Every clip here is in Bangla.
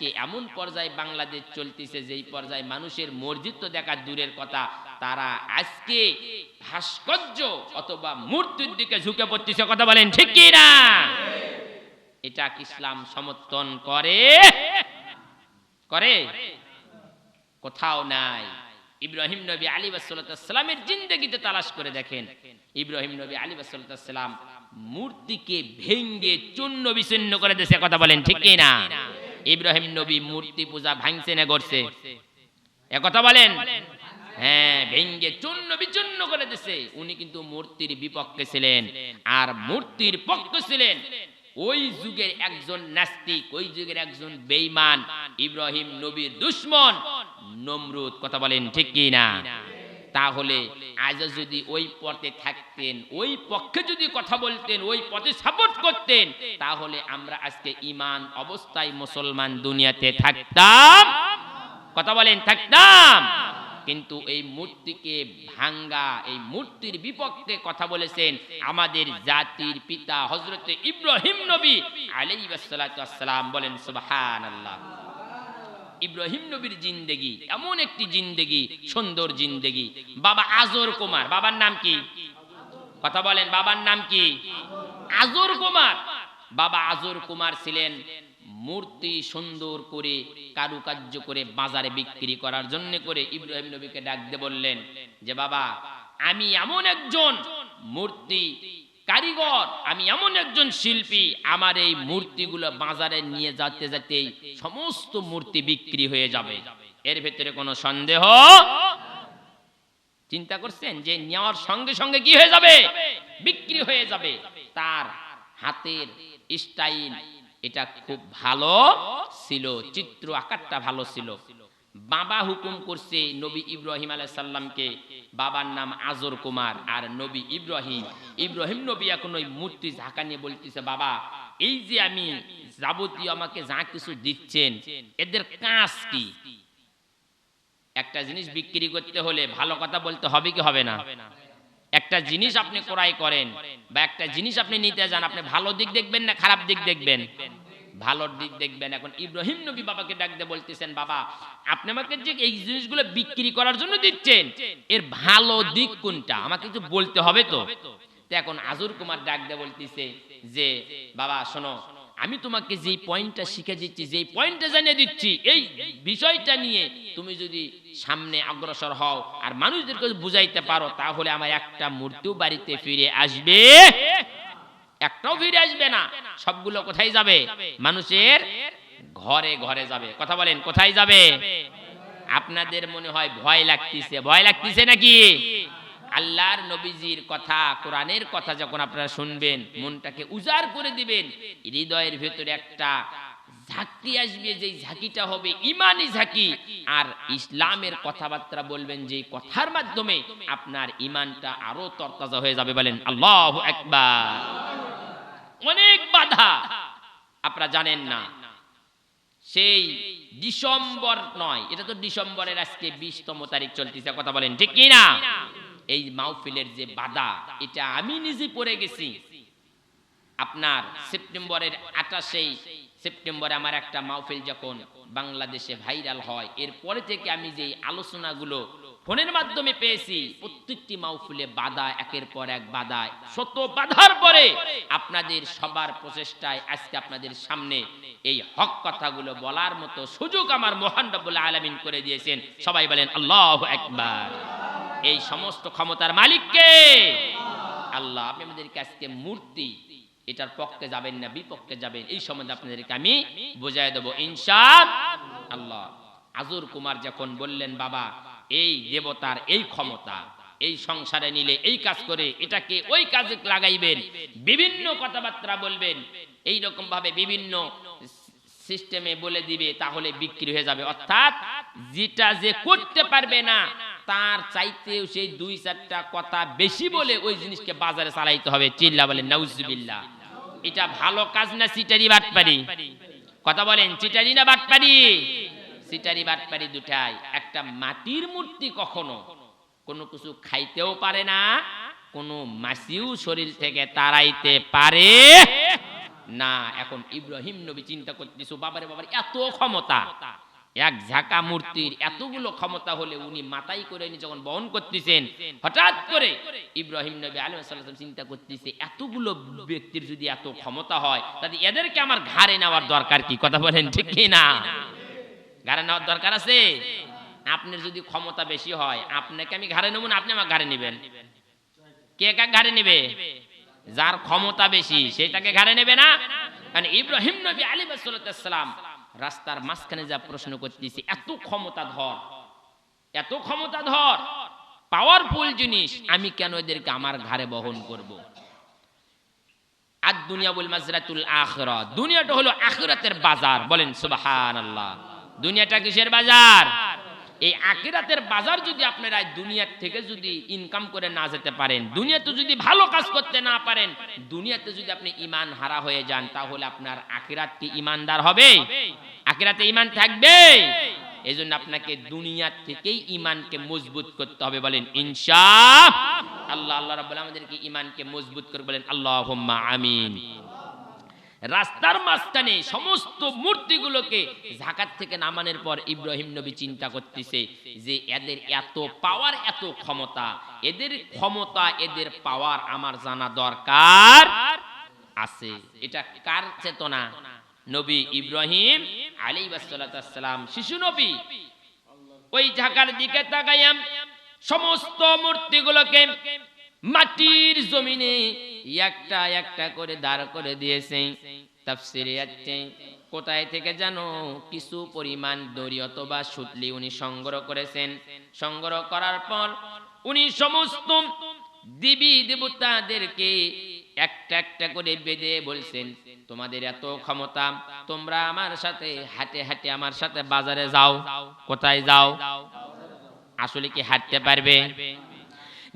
আজকে এমন পর্যায়ে বাংলাদেশ চলতেছে, যেই পর্যায়ে মানুষের মসজিদ তো দেখা দূরের কথা, তারা আজকে ভাস্কর্য অথবা মূর্তির দিকে ঝুঁকে পড়তেছে, কথা বলেন ঠিক না এটা ইসলাম সমর্থন করে? করে? কোথাও নাই। ইব্রাহিম নবী আলী বাসালামের জিন্দগিতে তালাশ করে দেখেন, ইব্রাহিম নবী আলী বাসালাম মূর্তিকে ভেঙ্গে চূর্ণ বিচ্ছিন্ন করে দেশে কথা বলেন ঠিক না ইব্রাহিম নবী মূর্তি পূজা ভাঙছে না করছে এ কথা বলেন? হ্যাঁ ভেঙ্গে চূর্ণ বিচূর্ণ করে দিছে। উনি কিন্তু মূর্তির বিপক্ষে ছিলেন আর মূর্তির পক্ষে ছিলেন। ওই যুগের একজন নাস্তিক, ওই যুগের একজন বেঈমান ইব্রাহিম নবীর দুশ্মন। নমরুদ, কথা বলেন ঠিক কি না তাহলে আজ যদি ওই পথে থাকতেন, ওই পক্ষে যদি কথা বলতেন, ওই পথে সাপোর্ট করতেন, তাহলে আমরা আজকে ইমান অবস্থায় মুসলমান দুনিয়াতে থাকতাম। কথা বলেন, থাকতাম। কিন্তু এই মূর্তিকে ভাঙ্গা, এই মূর্তির বিপক্ষে কথা বলেছেন আমাদের জাতির পিতা হজরত ইব্রাহিম নবী আলাইসালাম বলেন সুবাহান আল্লাহ ইব্রাহিম নবীর জিন্দেগি, এমন একটি জিন্দেগি, সুন্দর জিন্দেগি। বাবা আজর কুমার, বাবার নাম কি? কথা বলেন, বাবার নাম কি? আজর কুমার। বাবা আজর কুমার ছিলেন মূর্তি সুন্দর করে, কারুকার্য করে বাজারে বিক্রি করার জন্য করে ইব্রাহিম নবীকে ডাক দিয়ে বললেন যে, বাবা, আমি এমন একজন মূর্তি কারিগর। আমি এমন একজন শিল্পী, আমার এই মূর্তিগুলো বাজারে নিয়ে যেতে যেতেই সমস্ত মূর্তি বিক্রি হয়ে যাবে। এর ভেতরে কোনো সন্দেহ? চিন্তা করছেন যে নেওয়ার সঙ্গে সঙ্গে কি হয়ে যাবে? বিক্রি হয়ে যাবে। তার হাতের স্টাইল এটা খুব ভালো ছিল, চিত্র আকারটা ভালো ছিল। বাবা হুকুম করছে নবী ইব্রাহিম আলাইহিস সাল্লামকে বাবার নাম আজর কুমার, আর নবী ইব্রাহিম ইব্রাহিম নবী এখন ওই মূর্তি ঝাঁকা নিয়ে বলতেছে, বাবা, এই যে আমি যাবতীয় আমাকে যা কিছু দিচ্ছেন, এদের কাজ কি? একটা জিনিস বিক্রি করতে হলে ভালো কথা বলতে হবে কি হবে না? একটা জিনিস আপনি ক্রয় করেন বা একটা জিনিস আপনি নিতে যান, আপনি ভালো দিক দেখবেন না খারাপ দিক দেখবেন? ভালো দিক দেখবেন এখন। ইব্রাহিম নবী বাবাকে ডাকতে বলতেছেন, বাবা, আপনি আমাকে যে এই জিনিসগুলো বিক্রি করার জন্য দিচ্ছেন, এর ভালো দিক কোনটা? আমাকে কিছু বলতে হবে তো? এখন আজুর কুমার ডাকতে বলতেছে যে, বাবা, শোনো, আমি তোমাকে যেই পয়েন্টটা শিখে দিচ্ছি, যেই পয়েন্টটা জানিয়ে দিচ্ছি, এই বিষয়টা নিয়ে তুমি যদি সামনে অগ্রসর হও আর মানুষদেরকে বুঝাইতে পারো, তাহলে আমার একটা মূর্তিও বাড়িতে ফিরে আসবে। একটাও ফিরে আসবে না। সবগুলো কোথায় যাবে? মানুষের ঘরে ঘরে যাবে। কথা বলেন, কোথায় যাবে? আপনাদের মনে হয় ভয় লাগতেছে। ভয় লাগতেছে নাকি? আল্লাহর নবীজির কথা, কোরআনের কথা যখন আপনারা শুনবেন, মনটাকে উজাড় করে দিবেন, হৃদয়ের ভেতরে একটা ঝাঁকি আসবে যে ঝাঁকিটা হবে ইমানি ঝাঁকি। আর ইসলামের কথাবার্তা বলবেন যে কথার মাধ্যমে আপনার ইমানটা আরও তরতাজা হয়ে যাবে বলেন, আল্লাহ একবার অনেক বাধা। আপনারা জানেন না। সেই ডিসেম্বর নয়, এটা তো ডিসেম্বরের আজকে বিশতম তারিখ চলতেছে, কথা বলেন ঠিক কি না এই মাহফিলের যে বাধা, এটা আমি নিজে পড়ে গেছি। আপনার সেপ্টেম্বরের আঠাশেই সেপ্টেম্বরে আমার একটা মাহফিল যখন বাংলাদেশে ভাইরাল হয়, এরপরে থেকে আমি যে আলোচনাগুলো ফোনের মাধ্যমে পেয়েছি, প্রত্যেকটি মাহফিলে বাধা, একের পর এক বাধা, শত বাধার পরে আপনাদের সবার প্রচেষ্টায় আজকে আপনাদের সামনে এই হক কথাগুলো বলার মতো সুযোগ আমার মহান রব্বুল আলামিন করে দিয়েছেন। সবাই বলেন, আল্লাহ একবার এই সমস্ত ক্ষমতার মালিককে আল্লাহ, আপনি আমাদেরকে আজকে মূর্তি এটার পক্ষে যাবেন না, বিপক্ষে যাবেন, এই সম্বন্ধে আপনাদেরকে আমি বোঝাই দেবো ইনশা আল্লাহ আজুর কুমার যখন বললেন, বাবা, এই দেবতার এই ক্ষমতা, এই সংসারে নিলে এই কাজ করে, এটাকে ওই কাজে লাগাইবেন। বিভিন্ন কথাবার্তা বলবেন এই রকম ভাবে বিভিন্ন সিস্টেমে বলে দিবে, তাহলে বিক্রি হয়ে যাবে। অর্থাৎ যেটা যে করতে পারবে না, তার চাইতেও সেই দুই চারটা কথা বেশি বলে ওই জিনিসকে বাজারে চালাইতে হবে। চিল্লা বলেন নাউজুবিল্লা এটা ভালো কাজ না সিটারি বাটপারি? কথা বলেন, চিটারি না বাটপারি? সিটারি বাটপারি দুটাই। একটা মাটির মূর্তি কখনো কোনো কিছু খাইতেও পারে না, কোনো মাসিও শরীর থেকে তাড়াইতে পারে না। এখন ইব্রাহিম নবী চিন্তা করতেছো, বাবারে বাবার, এত ক্ষমতা। এক ঝাঁকা মূর্তির এতগুলো ক্ষমতা হলে উনি মাথায় করে নিয়ে যখন বহন করতেছেন, হঠাৎ করে ইব্রাহিম নবী আলম সাল্লাম চিন্তা করতেছে, এতগুলো ব্যক্তির যদি এত ক্ষমতা হয়, তাহলে এদেরকে আমার ঘাড়ে নেওয়ার দরকার কি? কথা বলেন ঠিক কি না? ঘাড়ে নেওয়ার দরকার আছে? আপনার যদি ক্ষমতা বেশি হয়, আপনাকে আমি ঘাড়ে নেব না, আপনি আমার ঘাড়ে নেবেন। কে কাক ঘাড়ে নেবে? যার ক্ষমতা বেশি, সেটাকে ঘাড়ে নেবে না। কারণ ইব্রাহিম নবী আলী সালাম রাস্তার মাঝখানে যা প্রশ্ন করতেছি, এত ক্ষমতা ধর, এত ক্ষমতা ধর পাওয়ারফুল জিনিস, আমি কেন এদেরকে আমার ঘাড়ে বহন করব? আর দুনিয়া বল মাজরাতুল আখরা, দুনিয়াটা হলো আখরাতের বাজার, বলেন দুনিয়াটা কিসের বাজার? এই আখিরাতের বাজার যদি আপনারা দুনিয়ার থেকে যদি ইনকাম করে না যেতে পারেন, দুনিয়াতে যদি ভালো কাজ করতে না পারেন, দুনিয়াতে যদি আপনি ইমান হারা হয়ে যান, তাহলে আপনার আখিরাত কি ইমানদার হবে? আখিরাতে ইমান থাকবে? এই জন্য আপনাকে দুনিয়ার থেকেই ইমানকে মজবুত করতে হবে বলেন, ইনশা আল্লাহ আল্লাহ রাব্বুল আমাদেরকে ইমানকে মজবুত করে বলেন, আল্লাহুম্মা আমিন। রাস্তার মাঝখানে সমস্ত মূর্তিগুলোকে ঝাকাত থেকে নামানোর পর ইব্রাহিম নবী চিন্তা করতেছে যে এদের এত পাওয়ার এত ক্ষমতা, এদের ক্ষমতা, এদের পাওয়ার আমার জানা দরকার আছে। এটা কার চেতনা? নবী ইব্রাহিম আলী সালাম শিশু নবী, ওই ঝাঁকার দিকে তাকাইয়াম, সমস্ত মূর্তিগুলোকে মাটির জমিনে একটা একটা করে দাঁড় করে দিয়েছে। তাফসিরে যাচ্ছে কোথায় থেকে জানো? কিছু পরিমাণ দড়ি অথবা সুতলি উনি সংগ্রহ করেছেন। সংগ্রহ করার পর উনি সমস্ত দেবী দেবতাদেরকে একটা একটা করে বেঁধে বলছেন, তোমাদের এত ক্ষমতা, তোমরা আমার সাথে, হাঁটে হাঁটে আমার সাথে বাজারে যাও। কোথায় যাও? আসলে কি হাঁটতে পারবে?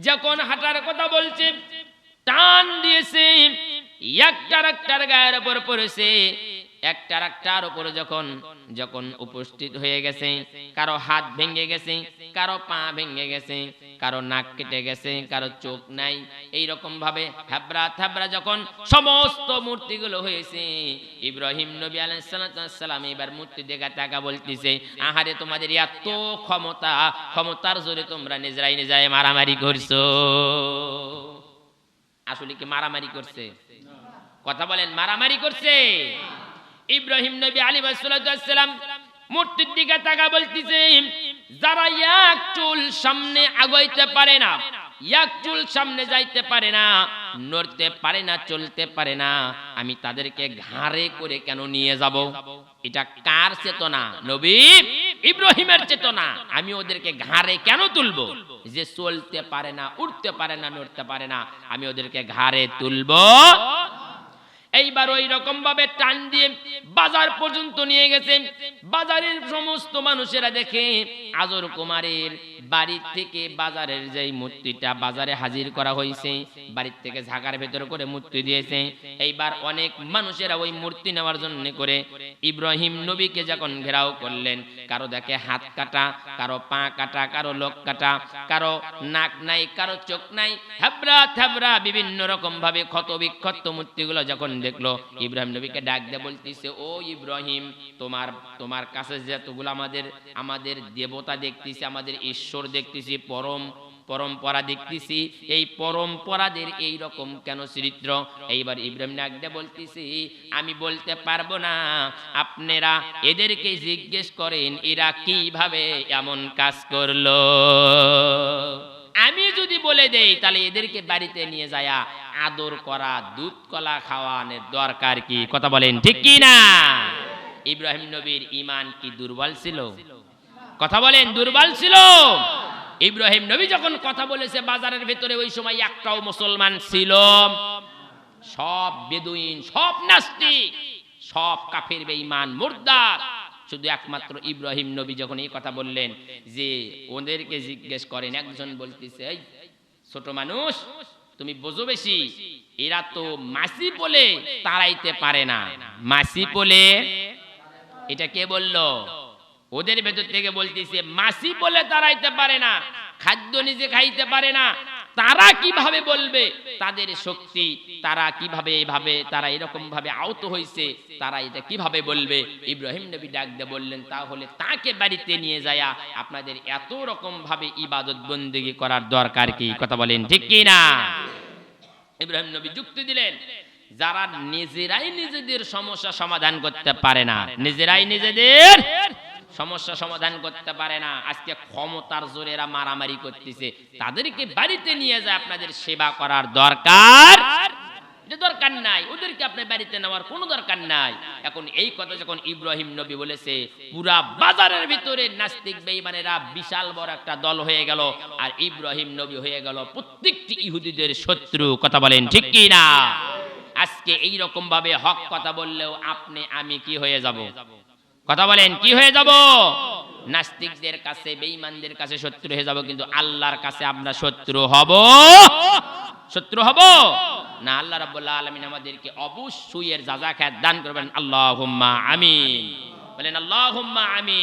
যখন হাঁটার কথা বলছে টান দিয়েছে, একটার একটার গায়ের উপর পড়েছে, একটার একটার উপর যখন যখন উপস্থিত হয়ে গেছে, কারও হাত ভেঙে গেছে, কারও পা ভেঙে গেছে, কারও নাক কেটে গেছে, কারও চোখ নাই এই রকম ভাবে থাবরা থাবরা যখন সমস্ত মূর্তিগুলো হয়েছে, ইব্রাহিম নবী আলাইসালাম এবার মূর্তি দেখা টাকা বলতেছে, আহারে তোমাদের এত ক্ষমতা, ক্ষমতার জোরে তোমরা নিজেরাই নিজেরাই মারামারি করছ। আসলে কি মারামারি করছে? কথা বলেন, মারামারি করছে? ইব্রাহিম নবী আলী সালাম মূর্তির দিকে তাকা বলতেছে, যারা এক চুল সামনে আগাইতে পারে না, এক চুল সামনে যাইতে পারে না, নড়তে পারে না, চলতে পারে না, আমি তাদেরকে ঘাড়ে করে কেন নিয়ে যাব? এটা কার চেতনা? নবী ইব্রাহিমের চেতনা। আমি ওদেরকে ঘাড়ে কেন তুলবো? যে চলতে পারে না উঠতে পারে না নড়তে পারে না আমি ওদেরকে ঘাড়ে তুলবো। এইবার ওই রকম ভাবে টান দিয়ে বাজার পর্যন্ত নিয়ে গেছে। বাজারের সমস্ত মানুষেরা দেখে আজর কুমারের বাড়ির থেকে বাজারের যেই মূর্তিটা বাজারে হাজির করা হয়েছে, বাড়ির থেকে ঝাঁকার ভেতর করে মূর্তি দিয়েছে। এইবার অনেক মানুষেরা ওই মূর্তি নেওয়ার জন্য করে ইব্রাহিম নবীকে যখন ঘেরাও করলেন, কারও দেখে হাত কাটা, কারও পা কাটা, কারও লোক কাটা, কারও নাক নাই, কারও চোখ নাই থাবরা থাবরা বিভিন্ন রকম ভাবে ক্ষত বিক্ষত মূর্তিগুলো যখন দেখল, ইব্রাহিম নবীকে ডাক দিয়ে বলতেছে, ও ইব্রাহিম, তোমার তোমার কাছে যতগুলো আমাদের আমাদের দেবতা দেখতেছি, আমাদের ঈশ্বর দেখতেছি, পরম, পরম্পরা দেখতেছি, এই পরম্পরাদের এই রকম কেন চরিত্র? এইবার ইব্রাহিম নাগদে বলতেছি, আমি বলতে পারব না। আপনারা এদেরকে জিজ্ঞেস করেন, এরা কীভাবে এমন কাজ করল? আমি যদি বলে দেই, তাহলে এদেরকে বাড়িতে নিয়ে যায়া আদর করা, দুধ কলা খাওয়ানোর দরকার কি? কথা বলেন, ঠিক কি না? ইব্রাহিম নবীর ইমান কি দুর্বল ছিল? কথা বলেন, দুর্বল ছিল। ইব্রাহিম নবী যখন কথা বলেছে, বাজারের ভেতরে ওই সময় একটাও মুসলমান ছিল। সব বেদুইন, সব নাস্তিক, সব কাফের, বেঈমান মুর্দার শুধু একমাত্র ইব্রাহিম নবী যখন এই কথা বললেন যে, ওদেরকে জিজ্ঞেস করেন, একজন বলতেছে, এই, ছোট মানুষ তুমি বোঝো বেশি, এরা তো মাসি বলে তাড়াইতে পারে না। মাসি বলে, এটা কে বলল? ওদের ভেতর থেকে বলতেছে, মাসি বলে তাড়াইতে পারে না, খাদ্য নিজে খাইতে পারে না তারা কীভাবে বলবে? তাদের শক্তি, তারা কীভাবে এভাবে, তারা এরকম ভাবে আহত হয়েছে তারা এটা কীভাবে বলবে? ইব্রাহিম নবী ডাক দিয়ে বললেন, তাহলে তাকে বাড়িতে নিয়ে যায়া আপনাদের এত রকম ভাবে ইবাদত বন্দেগী করার দরকার কি? কথা বলেন, ঠিক কি না? ইব্রাহিম নবী যুক্তি দিলেন, যারা নিজেরাই নিজেদের সমস্যা সমাধান করতে পারে না, নিজেরাই নিজেদের সমস্যা সমাধান করতে পারে না। আজকে ক্ষমতার জোরে এরা মারামারি করতেছে। তাদেরকে বাড়িতে নিয়ে যায় আপনাদের সেবা করার দরকার? দরকার নাই। ওদেরকে আপনি বাড়িতে নেওয়ার কোনো দরকার নাই। এখন এই কথা যখন ইব্রাহিম নবী বলেছে, পুরা বাজারের ভিতরে নাস্তিক বিশাল বড় একটা দল হয়ে গেল আর ইব্রাহিম নবী হয়ে গেল প্রত্যেকটি ইহুদিদের শত্রু। কথা বলেন ঠিক কি না? আজকে এই রকম ভাবে হক কথা বললেও আপনি, আমি কি হয়ে যাব? কথা বলেন, কি হয়ে যাব? নাস্তিকদের কাছে, বেঈমানদের কাছে শত্রু হয়ে যাব, কিন্তু আল্লাহর কাছে আমরা শত্রু হব? শত্রু হব? না, আল্লাহ রাব্বুল আলামিন আমাদেরকে অবশ্যই এর যাজা খায় দান করবেন। আল্লাহুম্মা আমিন। বলেন, আল্লাহুম্মা আমিন।